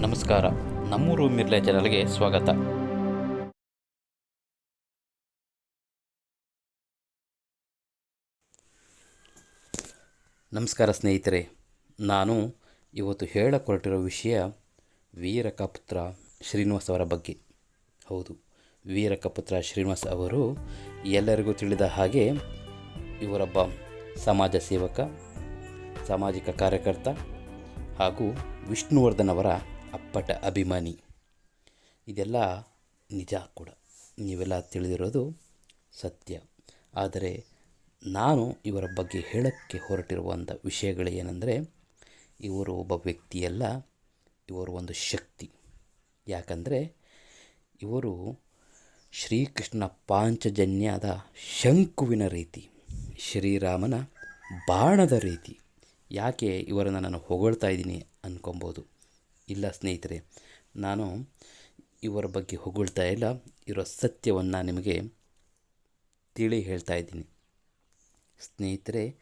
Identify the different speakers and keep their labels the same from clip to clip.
Speaker 1: ನಮಸ್ಕಾರ. ನಮ್ಮೂರು ಮಿರ್ಲೆ ಚಾನಲ್ಗೆ ಸ್ವಾಗತ. ನಮಸ್ಕಾರ ಸ್ನೇಹಿತರೆ. ನಾನು ಇವತ್ತು ಹೇಳಕೊರಟಿರೋ ವಿಷಯ ವೀರಕಪುತ್ರ ಶ್ರೀನಿವಾಸ್ ಅವರ ಬಗ್ಗೆ. ಹೌದು, ವೀರಕಪುತ್ರ ಶ್ರೀನಿವಾಸ್ ಅವರು ಎಲ್ಲರಿಗೂ ತಿಳಿದ ಹಾಗೆ ಇವರೊಬ್ಬ ಸಮಾಜ ಸೇವಕ, ಸಾಮಾಜಿಕ ಕಾರ್ಯಕರ್ತ ಹಾಗೂ ವಿಷ್ಣುವರ್ಧನ್ ಅವರ ಅಪ್ಪಟ ಅಭಿಮಾನಿ. ಇದೆಲ್ಲ ನಿಜ ಕೂಡ. ನೀವೆಲ್ಲ ತಿಳಿದಿರೋದು ಸತ್ಯ. ಆದರೆ ನಾನು ಇವರ ಬಗ್ಗೆ ಹೇಳೋಕ್ಕೆ ಹೊರಟಿರುವಂಥ ವಿಷಯಗಳು ಏನಂದರೆ, ಇವರು ಒಬ್ಬ ವ್ಯಕ್ತಿಯಲ್ಲ, ಇವರು ಒಂದು ಶಕ್ತಿ. ಯಾಕಂದರೆ ಇವರು ಶ್ರೀಕೃಷ್ಣ ಪಾಂಚಜನ್ಯದ ಶಂಕುವಿನ ರೀತಿ, ಶ್ರೀರಾಮನ ಬಾಣದ ರೀತಿ. ಯಾಕೆ ಇವರನ್ನು ನಾನು ಹೊಗಳ್ತಾ ಇದ್ದೀನಿ ಅಂದ್ಕೊಬೋದು ಇಲ್ಲ ಸ್ನೇಹಿತರೆ, ನಾನು ಇವರ ಬಗ್ಗೆ ಹೊಗಳ್ತಾ ಇಲ್ಲ. ಇರೋ ಸತ್ಯವನ್ನು ನಿಮಗೆ ತಿಳಿ ಹೇಳ್ತಾ ಇದ್ದೀನಿ. ಸ್ನೇಹಿತರೆ,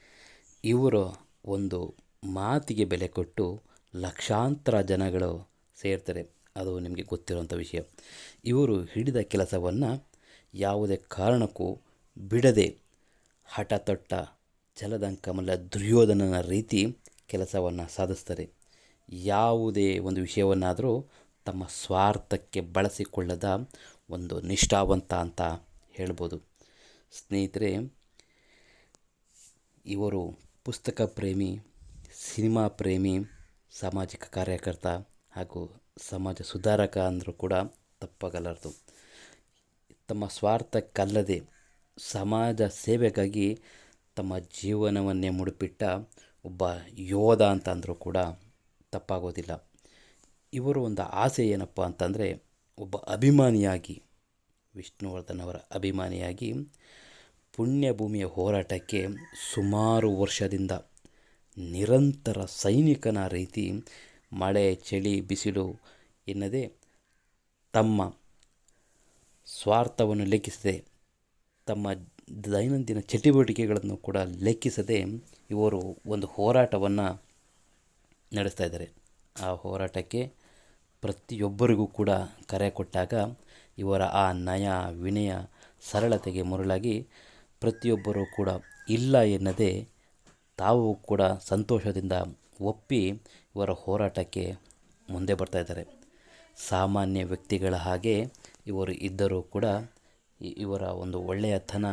Speaker 1: ಇವರ ಒಂದು ಮಾತಿಗೆ ಬೆಲೆ ಕೊಟ್ಟು ಲಕ್ಷಾಂತರ ಜನಗಳು ಸೇರ್ತಾರೆ. ಅದು ನಿಮಗೆ ಗೊತ್ತಿರುವಂಥ ವಿಷಯ. ಇವರು ಹಿಡಿದ ಕೆಲಸವನ್ನು ಯಾವುದೇ ಕಾರಣಕ್ಕೂ ಬಿಡದೆ ಹಠ ತೊಟ್ಟ ಜಲದಂಕಮಲ ದುರ್ಯೋಧನನ ರೀತಿ ಕೆಲಸವನ್ನು ಸಾಧಿಸ್ತಾರೆ. ಯಾವುದೇ ಒಂದು ವಿಷಯವನ್ನಾದರೂ ತಮ್ಮ ಸ್ವಾರ್ಥಕ್ಕೆ ಬಳಸಿಕೊಳ್ಳದ ಒಂದು ನಿಷ್ಠಾವಂತ ಅಂತ ಹೇಳ್ಬೋದು. ಸ್ನೇಹಿತರೆ, ಇವರು ಪುಸ್ತಕ ಪ್ರೇಮಿ, ಸಿನಿಮಾ ಪ್ರೇಮಿ, ಸಾಮಾಜಿಕ ಕಾರ್ಯಕರ್ತ ಹಾಗೂ ಸಮಾಜ ಸುಧಾರಕ ಅಂದರೂ ಕೂಡ ತಪ್ಪಾಗಲಾರದು. ತಮ್ಮ ಸ್ವಾರ್ಥಕ್ಕಲ್ಲದೆ ಸಮಾಜ ಸೇವೆಗಾಗಿ ತಮ್ಮ ಜೀವನವನ್ನೇ ಮುಡುಪಿಟ್ಟ ಒಬ್ಬ ಯೋಧ ಅಂತ ಅಂದರೂ ಕೂಡ ತಪ್ಪಾಗೋದಿಲ್ಲ. ಇವರು ಒಂದು ಆಸೆ ಏನಪ್ಪ ಅಂತಂದರೆ ಒಬ್ಬ ಅಭಿಮಾನಿಯಾಗಿ ವಿಷ್ಣುವರ್ಧನ್ ಅವರ ಅಭಿಮಾನಿಯಾಗಿ ಪುಣ್ಯಭೂಮಿಯ ಹೋರಾಟಕ್ಕೆ ಸುಮಾರು ವರ್ಷದಿಂದ ನಿರಂತರ ಸೈನಿಕನ ರೀತಿ ಮಳೆ, ಚಳಿ, ಬಿಸಿಲು ಎನ್ನದೇ ತಮ್ಮ ಸ್ವಾರ್ಥವನ್ನು ಲೆಕ್ಕಿಸದೆ, ತಮ್ಮ ದೈನಂದಿನ ಚಟುವಟಿಕೆಗಳನ್ನು ಕೂಡ ಲೆಕ್ಕಿಸದೆ ಇವರು ಒಂದು ಹೋರಾಟವನ್ನು ನಡೆಸ್ತಾ ಇದ್ದಾರೆ. ಆ ಹೋರಾಟಕ್ಕೆ ಪ್ರತಿಯೊಬ್ಬರಿಗೂ ಕೂಡ ಕರೆ ಕೊಟ್ಟಾಗ ಇವರ ಆ ನಯ, ವಿನಯ, ಸರಳತೆಗೆ ಮರುಳಾಗಿ ಪ್ರತಿಯೊಬ್ಬರೂ ಕೂಡ ಇಲ್ಲ ಎನ್ನದೇ ತಾವು ಕೂಡ ಸಂತೋಷದಿಂದ ಒಪ್ಪಿ ಇವರ ಹೋರಾಟಕ್ಕೆ ಮುಂದೆ ಬರ್ತಾ ಇದ್ದಾರೆ. ಸಾಮಾನ್ಯ ವ್ಯಕ್ತಿಗಳ ಹಾಗೆ ಇವರು ಇದ್ದರೂ ಕೂಡ ಇವರ ಒಂದು ಒಳ್ಳೆಯತನ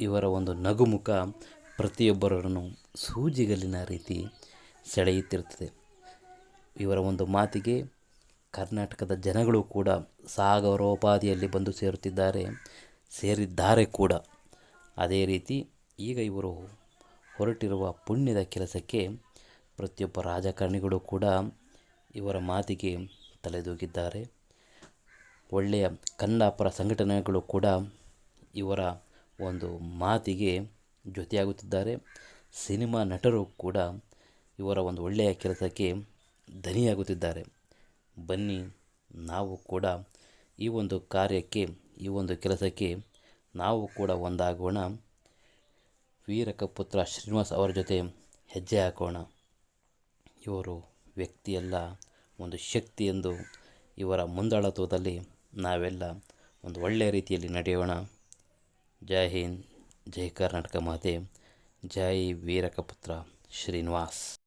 Speaker 1: ಇವರ ಒಂದು ನಗುಮುಖ ಪ್ರತಿಯೊಬ್ಬರನ್ನು ಸೂಜಿಗಲ್ಲಿನ ರೀತಿ ಸೆಳೆಯುತ್ತಿರುತ್ತದೆ. ಇವರ ಒಂದು ಮಾತಿಗೆ ಕರ್ನಾಟಕದ ಜನಗಳು ಕೂಡ ಸಾಗರೋಪಾದಿಯಲ್ಲಿ ಬಂದು ಸೇರುತ್ತಿದ್ದಾರೆ, ಸೇರಿದ್ದಾರೆ ಕೂಡ. ಅದೇ ರೀತಿ ಈಗ ಇವರು ಹೊರಟಿರುವ ಪುಣ್ಯದ ಕೆಲಸಕ್ಕೆ ಪ್ರತಿಯೊಬ್ಬ ರಾಜಕಾರಣಿಗಳು ಕೂಡ ಇವರ ಮಾತಿಗೆ ತಲೆದೂಗಿದ್ದಾರೆ. ಒಳ್ಳೆಯ ಕನ್ನಡಪರ ಸಂಘಟನೆಗಳು ಕೂಡ ಇವರ ಒಂದು ಮಾತಿಗೆ ಜೊತೆಯಾಗುತ್ತಿದ್ದಾರೆ. ಸಿನಿಮಾ ನಟರು ಕೂಡ ಇವರ ಒಂದು ಒಳ್ಳೆಯ ಕೆಲಸಕ್ಕೆ ಧನಿಯಾಗುತ್ತಿದ್ದಾರೆ. ಬನ್ನಿ, ನಾವು ಕೂಡ ಈ ಒಂದು ಕಾರ್ಯಕ್ಕೆ, ಈ ಒಂದು ಕೆಲಸಕ್ಕೆ ನಾವು ಕೂಡ ಒಂದಾಗೋಣ. ವೀರಕಪುತ್ರ ಶ್ರೀನಿವಾಸ್ ಅವರ ಜೊತೆ ಹೆಜ್ಜೆ ಹಾಕೋಣ. ಇವರು ವ್ಯಕ್ತಿಯಲ್ಲ, ಒಂದು ಶಕ್ತಿ ಎಂದು ಇವರ ಮುಂದಾಳತ್ವದಲ್ಲಿ ನಾವೆಲ್ಲ ಒಂದು ಒಳ್ಳೆಯ ರೀತಿಯಲ್ಲಿ ನಡೆಯೋಣ. ಜೈ ಹಿಂದ್, ಜೈ ಕರ್ನಾಟಕ ಮಾತೆ, ಜೈ ವೀರಕಪುತ್ರ ಶ್ರೀನಿವಾಸ್.